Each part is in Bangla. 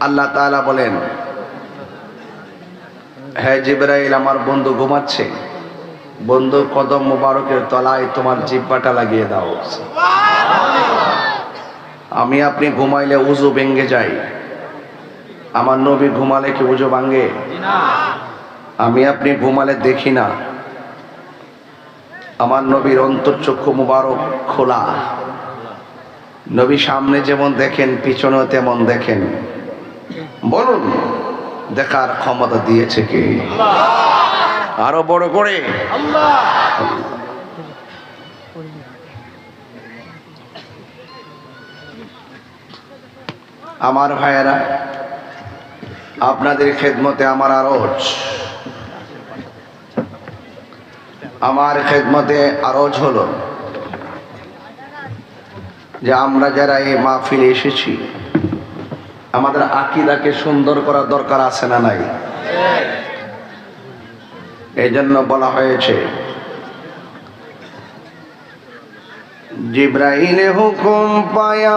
আল্লাহ তাআলা বলেন হ্যাঁ জিব্রাইল আমার বন্ধু ঘুমাচ্ছে। বন্ধু কদম মোবারকের তলায় তোমার জিব্বাটা লাগিয়ে দাও। আমি আপনি ঘুমাইলে উজু ভেঙ্গে যাই। আমার নবী ঘুমালে কি উজু ভাঙ্গে আমি আপনি ঘুমালে দেখি না। আমার নবীর অন্তর্চক্ষু মুবারক খোলা। নবী সামনে যেমন দেখেন পিছনেও তেমন দেখেন। বলুন, দেখার ক্ষমতা দিয়েছে কি? আরও বড় করে। আমার ভাইয়েরা, আপনাদের খেদমতে আমার আরজ। আমার খেদমতে আরজ হলো যে আমরা যারা এই মাহফিলে এসেছি আমাদের আকিদাকে সুন্দর করার দরকার আছে না নাই? এই জন্য বলা হয়েছে, জিব্রাইলে হুকুম পায়া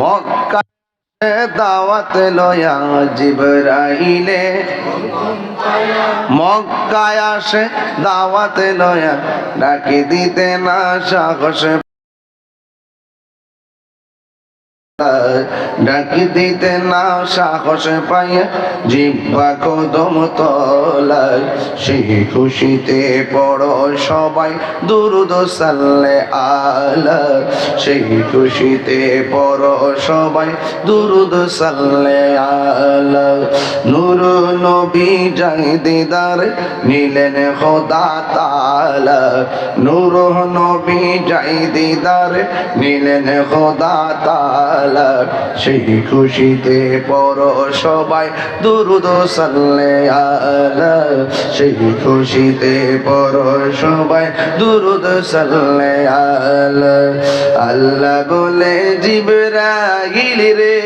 মক্কা দাওয়াত লয়া জিব্রাইলে। মক্কায় আসে দাওয়াত লয়া, ডাকি দিতে না সাহসে ডাকি দিতে না সাহস পাইয়া জিব্বা কদম তলায়। সেই খুশিতে পড়ো সবাই, দুরুদ সাল্লে আলা সেই খুশিতে পড়ো সবাই, দুরুদ সাল্লে আলা নূর নবী যাই দিদার, নিলেন খোদা তালা। নূর নবী যাই দিদার, নিলেন খোদা তালা। সেই খুশিতে পর সবাই। দুরুদ সাল্লে আলা, সেই খুশিতে পর সবাই। দুরুদ সাল্লে আলা, আল্লাহ বলে জিবরা জিবরাইল রে।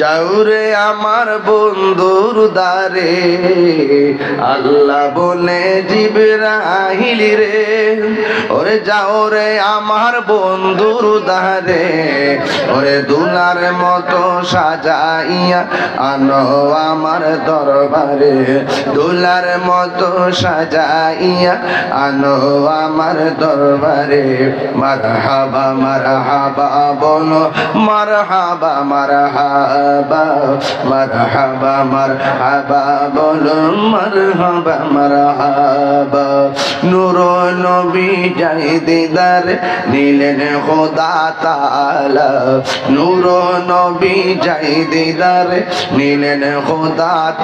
যাও রে আমার বন্ধুর দারে আল্লাহ বলে জিবরাইল রে। ওরে যাও রে আমার বন্ধুর দারে ওরে দুলার মতো সাজাইয়া আনো আমার দরবারে। দুলার মতো সাজাইয়া আনো আমার দরবারে। মারহাবা মারহাবা বলো মারহাবা মারহাবা। মারহাবা মারহাবা মারহাবা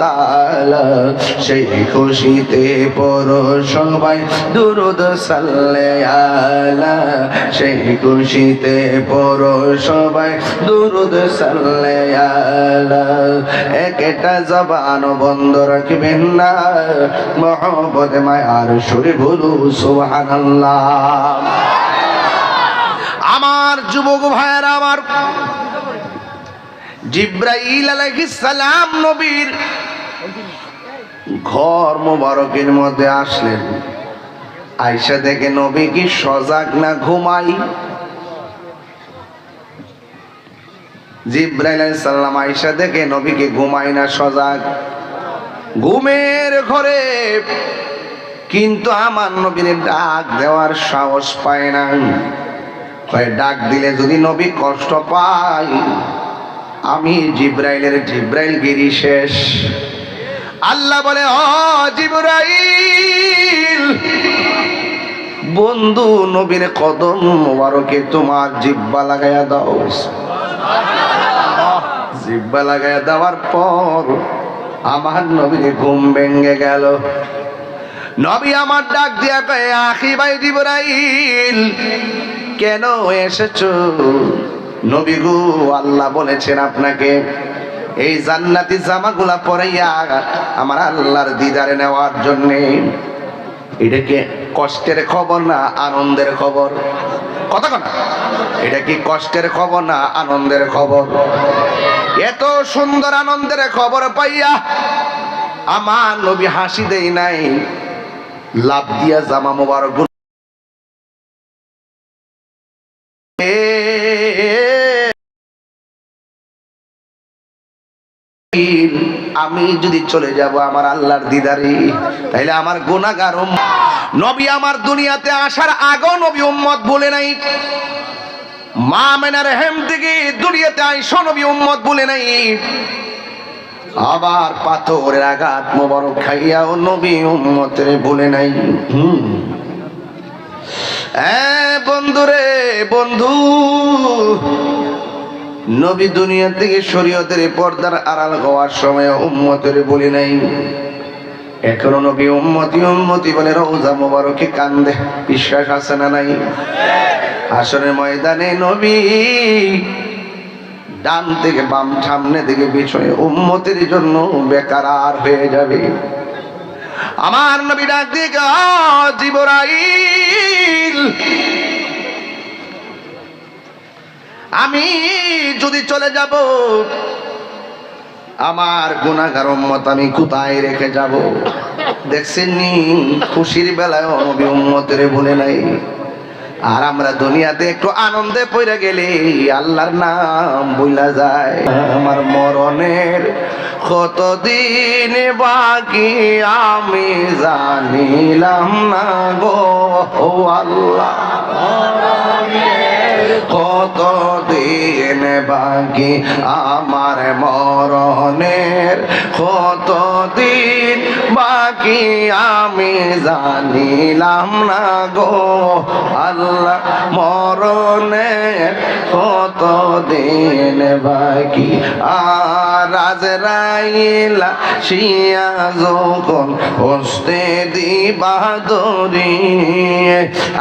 তালা সেই খুশিতে পর সবাই দুরুদ সাল্লে আলা। সেই খুশিতে পর সবাই দুরুদ সাল্লে একটা জবান বন্ধ রাখবেন না। মহব্বত মায়ার সুরে আমার যুবক ভাইয়েরা, আমার জিব্রাইল আলাইহিস সালাম নবীর ঘর মোবারকের মধ্যে আসলেন। আয়সা দেখে, নবী কি সজাগ না ঘুমাই? জিব্রাইল সালাম আয়সা দেখে নবীকে ঘুমাই না সজাগ। ঘুমের ঘরে কিন্তু আমার নবীর ডাক দেওয়ার সাহস পায় না। ডাক দিলে যদি নবী কষ্ট পায়, আমি জিব্রাইলের জিব্রাইল গিরি শেষ। আল্লাহ বলে, ও জিব্রাইল, বন্ধু, নবীর কদম মোবারকে তোমার জিব্বা লাগাইয়া দাও। জিব্বা লাগাইয়া দেওয়ার পর আমার নবীর ঘুম ভেঙে গেল। নবী আমার ডাক দিয়া কয়ে, আখি ভাই জিব্রাইল, কেন এসেছ? নবী গো, আল্লাহ বলেছেন আপনাকে, এই জান্নাতি জামাগুলা পরাইয়া আমার আল্লাহর দিদারে নেওয়ার জন্যে, এটা কি কষ্টের খবর না আনন্দের খবর? কথা কথা এটা কি কষ্টের খবর না আনন্দের খবর? এত সুন্দর আনন্দের খবর পাইয়া আমার নবী হাসি দেই নাই। লাভ দিয়া জামা মোবারক। আমি যদি চলে যাব আমার আল্লাহর দিদারে তাইলে আমার গুনাহগার উম্ম- নবী আমার দুনিয়াতে আসার আগেও নবী উম্মত বলে নাই। মা মেনার হেম থেকে দুনিয়াতে আইসো নবী উম্মত বলে নাই। আবার পাথরের আঘাত মোবারক খাইয়াও নবী উম্মতের বলে নাই। হুম। বন্ধুরে, বন্ধু নবী দুনিয়া থেকে শরীয়তের পর্দার আড়াল হওয়ার সময় উম্মতের বলি নাই। এখনও নবী উম্মতি উম্মতি বলে রওজা মোবারকে কান্দে। বিশ্বাস আছে না নাই? আসরের ময়দানে নবী ডান থেকে বাম সামনে থেকে পিছনে উম্মতের জন্য বেকার আর হয়ে যাবে। আমার নবী ডাক "আ, জিবরাইল আমি যদি চলে যাব, আমার গুণাগার উম্মত আমি কোথায় রেখে যাব? দেখছেন নি খুশির বেলায় নবী উম্মতের বলে নাই। আর আমরা দুনিয়াতে একটু আনন্দে পড়ে গেলে আল্লাহর নাম বইলা যায়। আমার মরণের কতদিন বাকি আমি জানিলাম না গো, ও আল্লাহ কতদিন বাকি আমার মরণের? কতদিন বাকি আমি জানিলাম না গো। আল্লাহ মরণের কতদিন বাকি? আর রাজরাইলা শিয়া যখন হস্তে দিবা দরি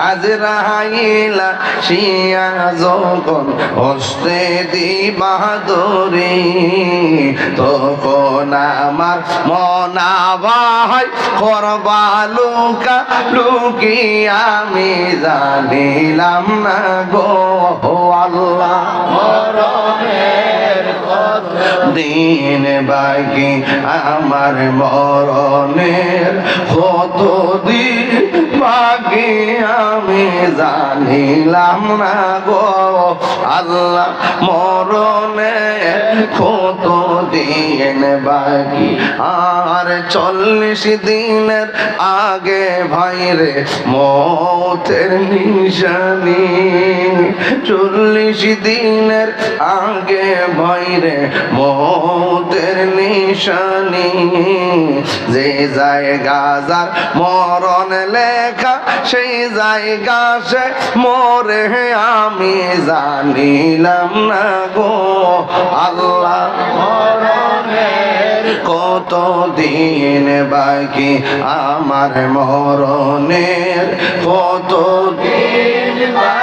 আজ রাইলা শিয়া যখন হস্তে দিবা দরি তখন আমার মনা ভাই করবা লুকা লুকি আমি জানিলাম না গো আল্লাহ। দিন বাকি আমার মরণের কত দিন বাকি আমি জানিলাম না গো, আল্লাহ মরণের কত দিন বাকি। আর চল্লিশ দিনের আগে ভাইরে মতের নিশানি। চল্লিশ দিনের আগে ভাইরে মতের নিশানি, যে জায়গা যার মরণ লেখা, সেই জায়গা সে মরে, আমি জানিলাম না গো। আল্লাহ কত দিন বাকি, আমার মরণের কত দিন বাকি।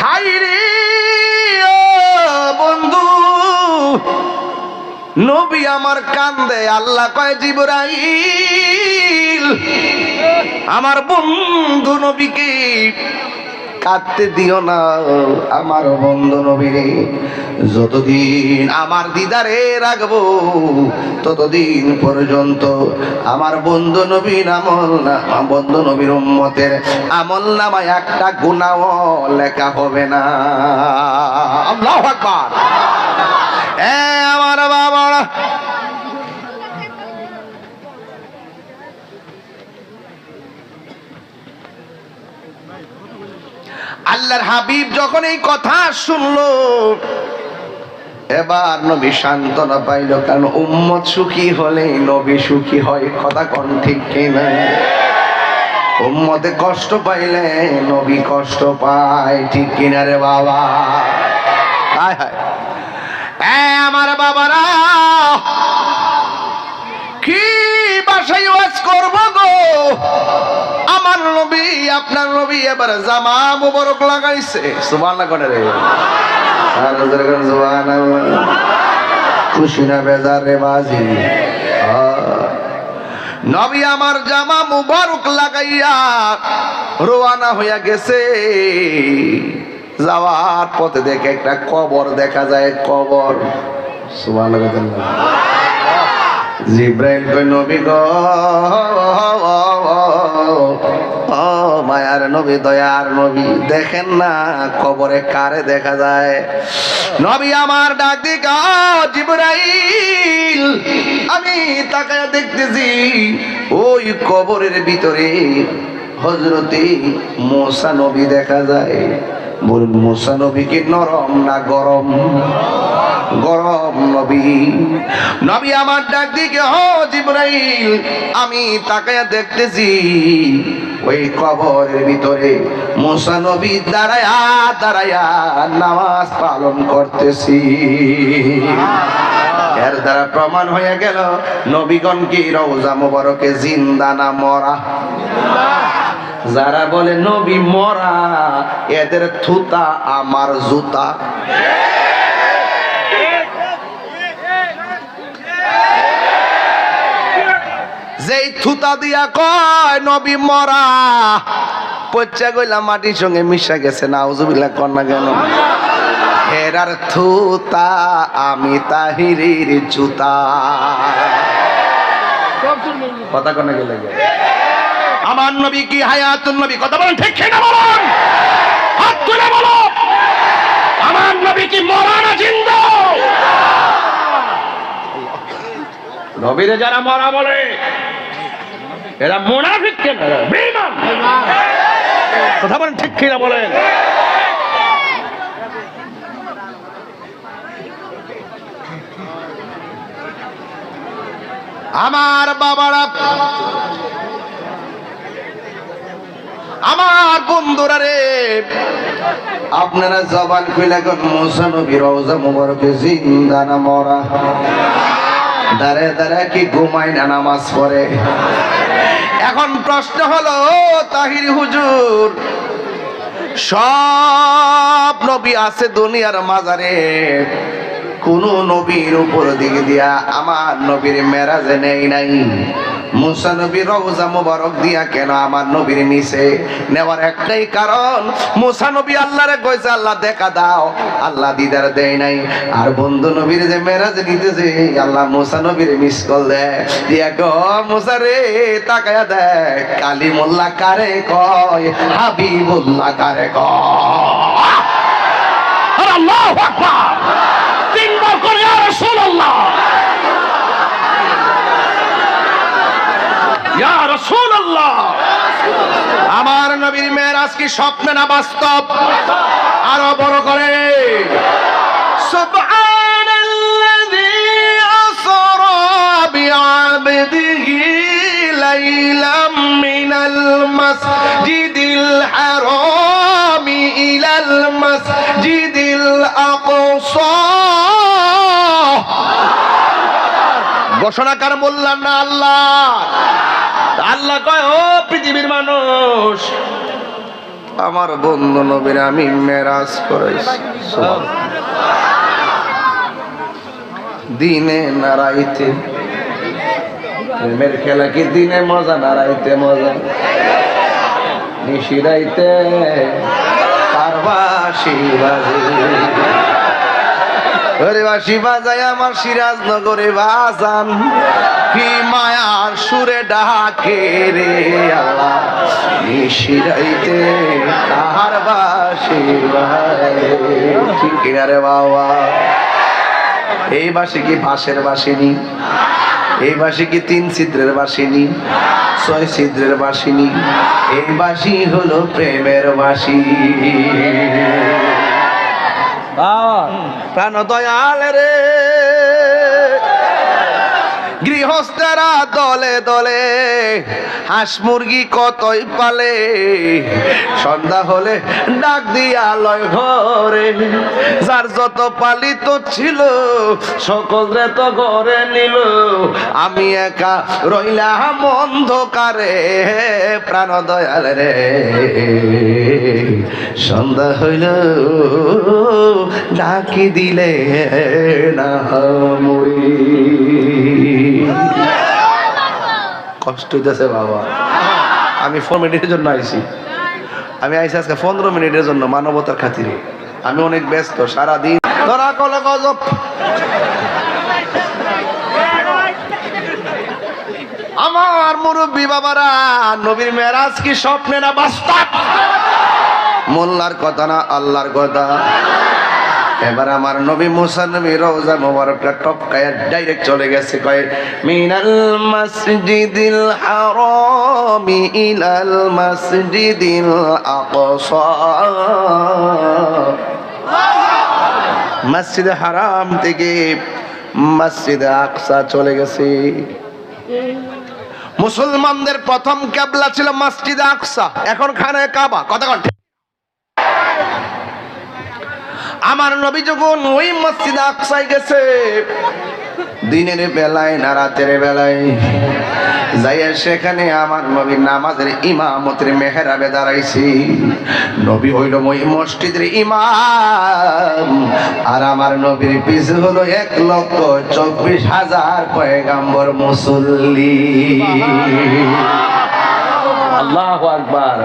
হাই রে বন্ধু নবী আমার কান্দে আল্লাহ কয় জিবরাইল আমার বন্ধু নবীকে কাঁদতে দিও না, আমার বন্ধু নবীরে। যতদিন আমার দিদারে রাখব, ততদিন পর্যন্ত আমার বন্ধু নবীর আমল না বন্ধু নবীর উম্মতের আমল নামায় একটা গুণাও লেখা হবে না। আল্লাহ আকবার। এ আমার বাবা আল্লাহর হাবিব যখন এই কথা শুনলো, এবার নবী সান্ত্বনা পাইল, কারণ উম্মত সুখী হলে নবী সুখী হয়, কথা কোন ঠিক কিনা? উম্মতে কষ্ট পাইলে নবী কষ্ট পায়, ঠিক কিনা রে বাবা? হায় হায়। আমার বাবারা, কি বাসায় ওয়াজ করব গো? নবী, আপনার নবী এবার জামা মুবারক লাগাইছে। সুবহানাল্লাহ করে রে? খুশি না বেজার রে নবী আমার জামা মুবারক লাগাইয়া রোয়ানা হইয়া গেছে। যাওয়ার পথে দেখে একটা কবর দেখা যায়, কবর। সুবহানাল্লাহ জিব্রাইল কই নবী গো মায়ার নবী, দয়ার নবী। দেখেন না কবরে কারে দেখা যায়। নবী আমার ডাক দিক, জিব্রাইল, আমি তাকায় দেখতেছি ওই কবরের ভিতরে হজরতে মোসা নবী দেখা যায়। বলুন মোসা নবী কি নরম না গরম? গরম নবী। নবী আমার ডাক দিকে, হ জিব্রাইল, আমি তাকায়া দেখতেছি। ওই কবরের ভিতরে মোসা নবী দাঁড়ায়া দাঁড়ায়া নামাজ পালন করতেছি। এর দ্বারা প্রমাণ হয়ে গেল, নবীগণ কি রওজা মোবারকে জিন্দা না মরা? যারা বলে, নবী মরা, এদের থুতা আমার জুতা। যেই থুতা দিয়া কয়, নবী মরা পচ্চা গইলা মাটির সঙ্গে মিশা গেছে না উজুবিল্লা কন্যা কেন? হেরার থুতা আমি তাহিরির জুতা। কথা কনে গেলে আমার নবী কি হায়াতুন নবী? কথা বলেন ঠিক কিনা বলুন? হাত তুলে বলো। আমার নবী কি মরা না জিন্দা? নবীরে যারা মরা বলে এরা মোনাফিক কেন? বেঈমান। কথা বলেন ঠিক কিনা বলেন? আমার বাবারা আমার বন্ধুরা রে। আপনারা জবান খুলে এখন মোসানবী রওজা মুবারকে জিন্দা না মরা। দাঁড়ে দাঁড়ে কি ঘুমায় না নামাজ পড়ে। এখন প্রশ্ন হলো তাহির হুজুর, সব নবী আছে দুনিয়ার মাজারে। কোন নবীর উপর দিকে দিয়া আমার নবীর মেরাজে নেই নাই। মুসা নবীর রওজা মুবারক দিয়া কেন আমার নবীর নিচে নেওয়ার একটাই কারণ, মুসা নবী আল্লাহরে কইছে, আল্লাহ, দেখা দাও, আল্লাহ দিদার দেয় নাই। আর বন্ধু নবীর যে মেরাজ নিতেছে, আল্লাহ মুসা নবীর মিস কল দেয় দিয়া কো মুসা রে, তাকায়া দেখ কালী মোল্লা কারে কয়, হাবিবুল্লাহ কারে কয়। আল্লাহু আকবার। করে ইয়া রাসূলুল্লাহ! ইয়া রাসূলুল্লাহ! আমার নবীর মেরাজ কি স্বপ্ন না বাস্তব? আরও বড় করে। সুবহানাল্লাযী আসরা বিআবদিহি লাইলাম মিনাল মাসজিদিল হারামি ইলাল মাসজিদিল আকসা। ঘোষণাকার বললাম না আল্লাহ। আল্লাহ কয়, ও পৃথিবীর মানুষ, আমার বন্ধু নবীর আমি মেরাজ করাইছি দিনে নারাইতে, প্রেমের খেলা কি দিনে মজা, নারাইতে মজা? নিশিরাইতে, পারবাসি বাজে। ওরে বাসি বাজায় আমার সিরাজনগরে বাজান। কি মায়ার সুরে ডাকে রে আল্লাহ। নিশিরাইতে কাহার বাসি ঠিক রে বাবা? এই বাসি কি বাঁশের বাসিনি? এই বাসি কি তিন ছিদ্রের বাসিনি? ছয় ছিদ্রের বাসিনি? এই বাসি হলো প্রেমের বাসি। প্রাণ দয়াল রে। গৃহস্থেরা দলে দলে হাঁস মুরগি কতই পালে? সন্ধ্যা হলে ডাক দিয়া লয় ঘরে, যার যত পালিত ছিল সকলে তো ঘরে নিল। আমি একা রইলাম অন্ধকারে, প্রাণ দয়াল রে। সন্ধ্যা হইল, ডাকি দিলে না মরি কষ্ট হইতেছে বাবা। আমি পনেরো মিনিটের জন্য আইছি। আমি আইসি আজকে পনেরো মিনিটের জন্য মানবতার খাতিরে। আমি অনেক ব্যস্ত, সারাদিন ধরা কলে গজব। আমার মুরব্বী বাবারা, নবীর মেরাজ কি স্বপ্নে না বাস্তব? মোল্লার কথা না আল্লাহর কথা। এবার আমার নবী মুসা নবী রোজা মোবারকটা টপকায় ডাইরেক্ট চলে গেছে, কয়, মিনাল মসজিদিল হারামি ইলাল মসজিদিল আকসা। মসজিদ হারাম থেকে মসজিদ আকসা চলে গেছে। মুসলমানদের প্রথম কেবলা ছিল মসজিদ আকসা, এখন খানে কাবা, কথা আমার নবী যখন ওই মসজিদ আকসায় গেছে দিনের বেলায় না রাতের বেলায় যাইয়া সেখানে আমার নবী নামাজের ইমামতের মেহরাবে দাঁড়াইছি। নবী হইল ওই মসজিদের ইমাম আর আমার নবীর পিছু হলো এক লক্ষ চব্বিশ হাজার পয়গাম্বর মুসল্লি। আল্লাহ আকবার।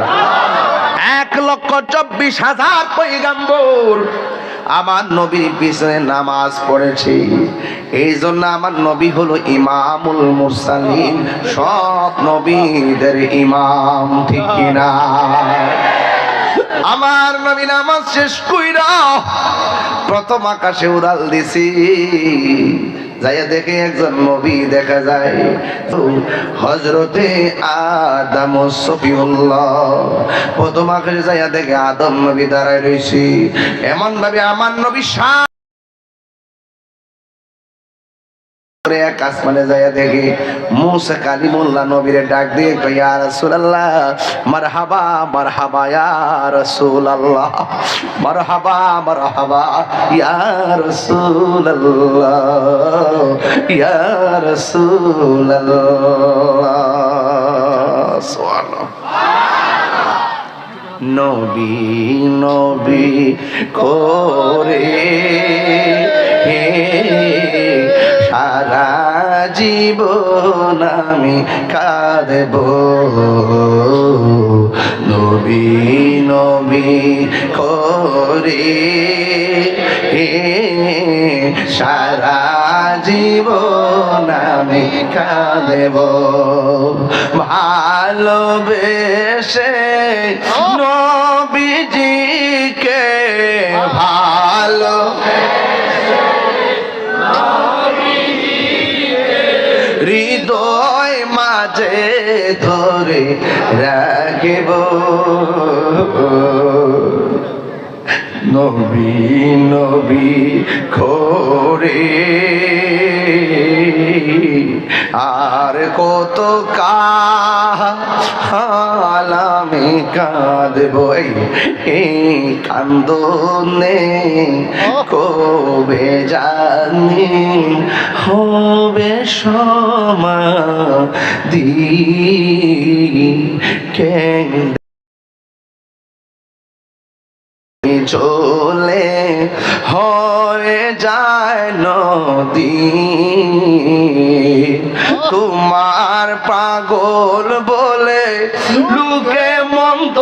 এক লক্ষ চব্বিশ হাজার পৈগাম্বর আমার নবীর পিছনে নামাজ পড়েছি। এই জন্য আমার নবী হলো ইমামুল মুসালিম সব নবীদের ইমাম, ঠিক কিনা? আমার নবী নামাজ শেষ কইরা প্রথম আকাশে উড়াল দিছি। যাইয়া দেখে একজন নবী দেখা যায়। হজরতে আদম সফিউল্লাহ। প্রথম আকাশে যাইয়া দেখে আদম নবী দাঁড়ায় রয়েছি এমন ভাবে আমার নবী নবী নবী করে হে সারা জীবন আমি কাঁদব। নবী নবী করে হে সারা জীবন আমি কাঁদব। ভালোবেসে নবীজিকে রাখিব। নবী নবী খোরে। আর কত কালামে কাঁদব এই কান্দনে কবে জানি হবে সমা দি কেন চলে, হয়ে যায় নদী। তোমার পাগল বলে, লুকে মন্দ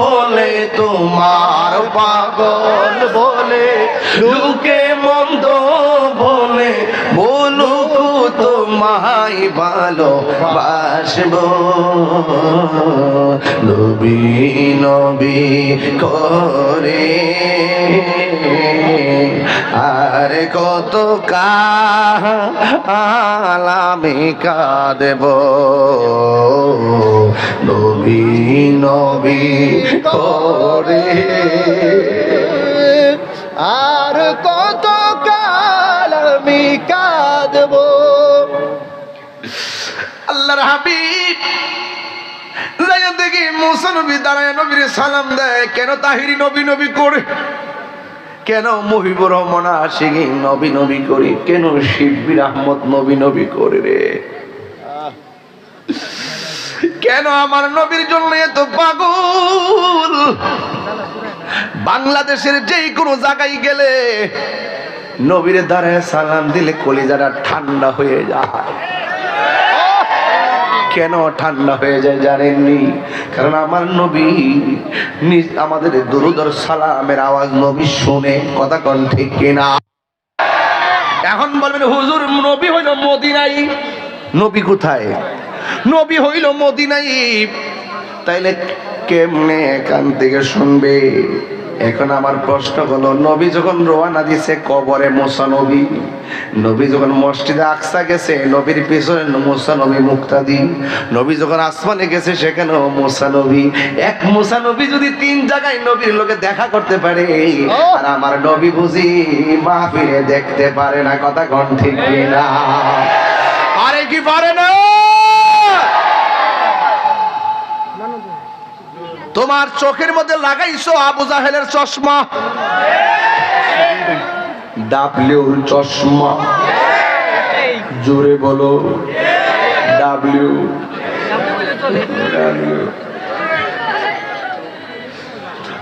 বলে। তোমার পাগল বলে, লুকে মন্দ তোমায় ভালো বাসব নবী নবী করে। আর কত কালামে কাঁদব। নবী নবী করে। আর কত আল্লাহর হাবিব। যাইয়া দেখি দাঁড়ায় নবীর সালাম দেয়, কেন তাহিরি নবী নবী করে? কেন রহমান নবী নবী কেন শিববির আহমদ নবী নবী করে রে? কেন আমার নবীর জন্য এত পাগল? বাংলাদেশের যেই কোনো জায়গায় গেলে নবীর দ্বারে সালাম দিলে কলিজাটা ঠান্ডা হয়ে যায়। কেন ঠান্ডা হয়ে যায় জানেননি? কারণ আমার নবী নিজ আমাদের দুরুদর সালামের আওয়াজ নবী শুনে, কথা কন ঠিক কিনা? এখন বলবেন, হুজুর, নবী হইল মদিনাই। নবী কোথায়? নবী হইল মদিনাই। তাইলে কেমনে এখান থেকে শুনবে? এখন আমার প্রশ্ন হলো, নবী যখন রোয়ানা দিছে কবরে মোসা নবী নবী যখন মসজিদে আকসা গেছে, নবীর পিছনে মোসা নবী মুক্তাদি, নবী যখন আসমানে গেছে সেখানেও মোসা নবী। এক মোসা নবী যদি তিন জায়গায় নবীর লোকে দেখা করতে পারে, আর আমার নবী বুঝি মাহফিলে দেখতে পারে না, কথা ঠিক না আরে কি পারে না? তোমার চোখের মধ্যে লাগাইছো আবু জাহেলের চশমা। ডাবলিউর চশমা। জোরে বলো। ডাবলিউ।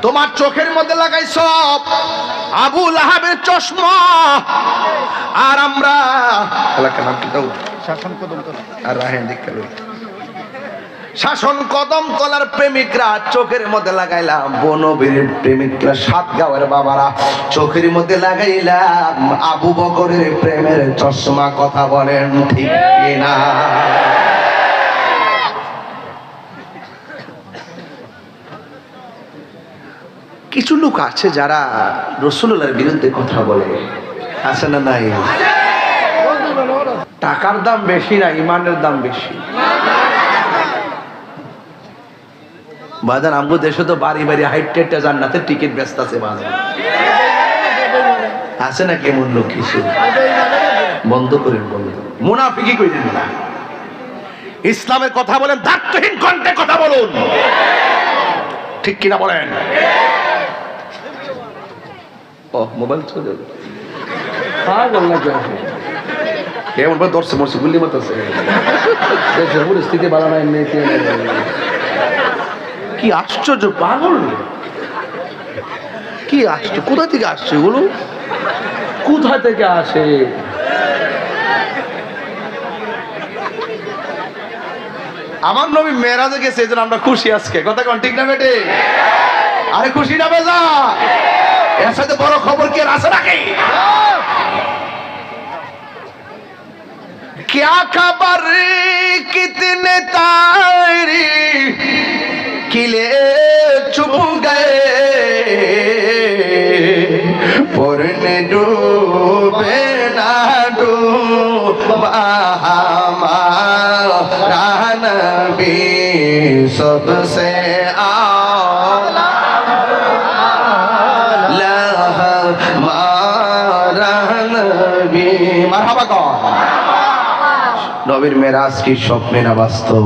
তোমার চোখের মধ্যে লাগাইছ আবু লাহাবের চশমা। আর আমরা শাসন কদম আর রাহেন দিকে শাসন কদম তলার প্রেমিকরা চোখের মধ্যে লাগাইলাম। বনবীর প্রেমিকরা সাত গাঁয়ের বাবারা চোখের মধ্যে লাগাইলাম। আবু বকরের প্রেমের চশমা কথা বলেন ঠিক না কিছু লোক আছে যারা রসুল্লাহর বিরুদ্ধে কথা বলে। আছে না নাই? টাকার দাম বেশি না ইমানের দাম বেশি। বাজার আমগো দেশে তো বাড়ি বাড়ি হাইট টেটটা জান্নাতের টিকিট ব্যস্ত আছে বাজার আছে না কেমন লোক কিছু? বন্ধ করেন বন্ধ। মুনাফিকি করেন না। ইসলামের কথা বলেন দায়িত্বহীন কণ্ঠে কথা বলুন। ঠিক কিনা বলেন? ও মোবাইল চলে গেল। পাগল না কেমন ভাবে দর্শে মরছে গুল্লি মাতাছে দেশের পরিস্থিতি নাই মেয়েতে কি আশ্চর্য পাগল কি আশ্চর্য কোথা থেকে আসছে এগুলো কোথা থেকে আসে আমার নবী মেরাজে গেছে এই জন্য আমরা খুশি আজকে কথা কোন ঠিক না বেটে আরে খুশি না বেজা এর সাথে বড় খবর কি আর আছে নাকি क्या खबर कितने तारी किले चुप गए पुरने डूबे ना डूबा हमारा नबी सबसे आला हमारा नबी मरहबा कौन নবীর মেরাজ কি স্বপ্নে না বাস্তব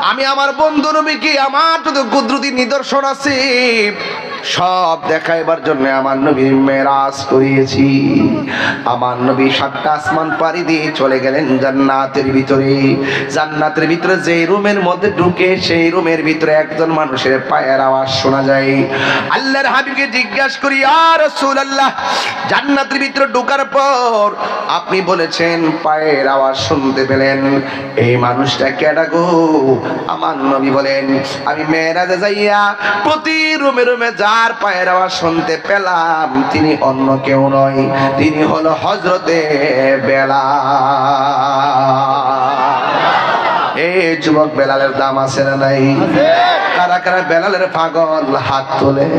আমি আমার বন্ধু নবীকে, আমার তো কুদরতি নিদর্শন আছে, সব দেখাইবার জন্য আমার নবী মেরাজ করিয়েছি। আমার নবী সাতটা আসমান পাড়ি দিয়ে চলে গেলেন জান্নাতের ভিতরে। জান্নাতের ভিতরে যেই রুমের মধ্যে ঢুকে, সেই রুমের ভিতরে একজন মানুষের পায়ের আওয়াজ শোনা যায়। আল্লাহর হাবিবকে জিজ্ঞাসা করি আর রাসূলুল্লাহ, জান্নাতের ভিতরে ঢোকার পর আপনি বলেছেন পায়ের আওয়াজ শুনতে পেলেন। এই মানুষটা কেডা গো? আমার নবী বলেন, আমি মেয়েরাজে যাইয়া প্রতি রুমে রুমে যার পায়ের আওয়াজ শুনতে পেলাম, তিনি অন্য কেউ নয়, তিনি হলো হজরতে বেলা এই যুবক বেলালের দাম আছে না নাই? কারা কারা বেলালের পাগল হাত তোলে?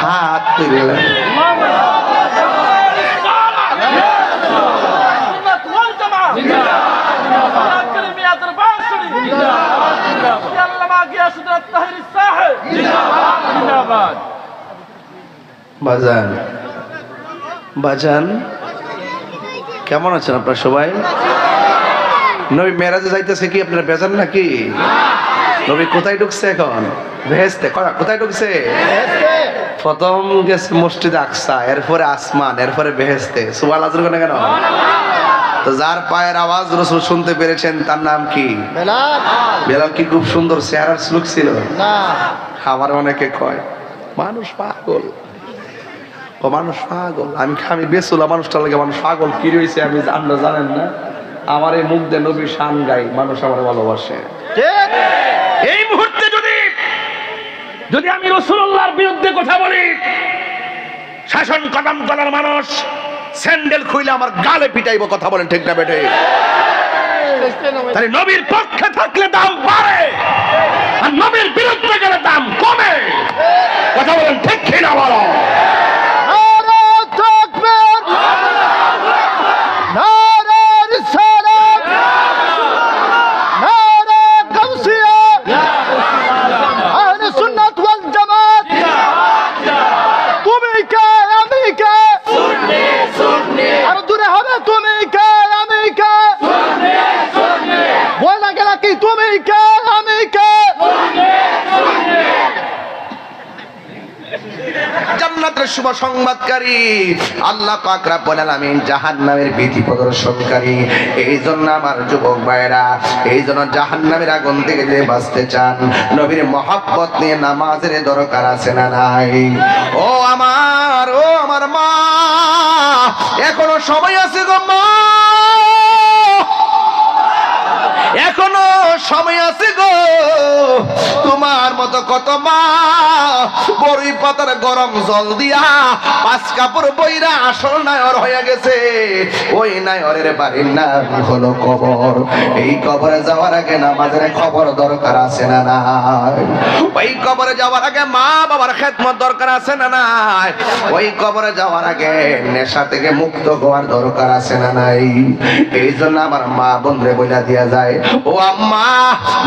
হাত তুলে। Yeah. বাজান। বাজান কেমন আছেন আপনারা সবাই? নবী মেরাজে যাইতেছে কি আপনারা বেজান নাকি? নবী কোথায় ঢুকছে এখন? ভেস্তে কোথায় ঢুকছে? প্রথম গেছে মসজিদ আকসা এরপরে আসমান এরপরে বেহেস্তে সুবাল আজর কেন কেন? তো যার পায়ের আওয়াজ রসুল শুনতে পেরেছেন তার নাম কি? বেলাল। কি খুব সুন্দর চেহারার স্লুক ছিল? না। আমার অনেকে কয় মানুষ পাগল। ও মানুষ পাগল? আমি আমি বেসুলা মানুষটার লাগে মানুষ পাগল কি রয়েছে আমি আপনারা জানেন না? আমার এই মুখ দিয়ে নবী শান গাই মানুষ আমার ভালোবাসে। এই মুহূর্তে যদি যদি আমি রসুল্লাহর বিরুদ্ধে কথা বলি শাসন কদম করার মানুষ স্যান্ডেল খুইলে আমার গালে পিটাইব কথা বলেন ঠিক না বেটে তাহলে নবীর পক্ষে থাকলে দাম বাড়ে আর নবীর বিরুদ্ধে গেলে দাম কমে কথা বলেন ঠিক কিনা বলো নারে তাকবীর নারে রিসালাত নারে গাউসিয়া আহলে সুন্নাত ওয়াল জামাত তুমি কে আমি কে আর দূরে হবে তুমি কে আমি কে বলা গেল কি তুমি কে আমি কে জান্নাতের শুভ সংবাদকারী। আল্লাহ পাক রাব্বুল আলামিন জাহান্নামের বিধি প্রদর্শনকারী। এই জন্য আমার যুবক ভাইরা এই জন্য জাহান্নামের আগুন থেকে যে বাঁচতে চান, নবীর মহাব্বত নিয়ে নামাজের দরকার আছে না নাই? ও আমার ও আমার মা, এখনও সময় আছে গো মা। সময় আছে গো। তোমার মতো কত মা, বড়ই পাতার গরম জল দিয়া পাঁচ কাপড় বইরা আসল নায়র হয়ে গেছে। ওই নায়রের বাড়ির নাম হলো কবর। এই কবরে যাওয়ার আগে নামাজের খবর দরকার আছে না নাই? ওই কবরে যাওয়ার আগে মা বাবার খেদমত দরকার আছে না নাই? ওই কবরে যাওয়ার আগে নেশা থেকে মুক্ত হওয়ার দরকার আছে না নাই? এই জন্য আমার মা বন্ধে বইলা দিয়া যায়, ও আম্মা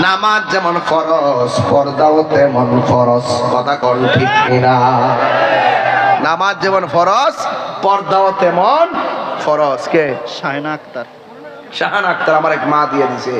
নামাজ যেমন ফরজ, পর্দাও তেমন ফরজ। কথা কন ঠিক কিনা? নামাজ যেমন ফরজ, পর্দাও তেমন ফরজ। কে? শাহনা আক্তার। শাহান আক্তার আমার এক মা দিয়ে দিছে।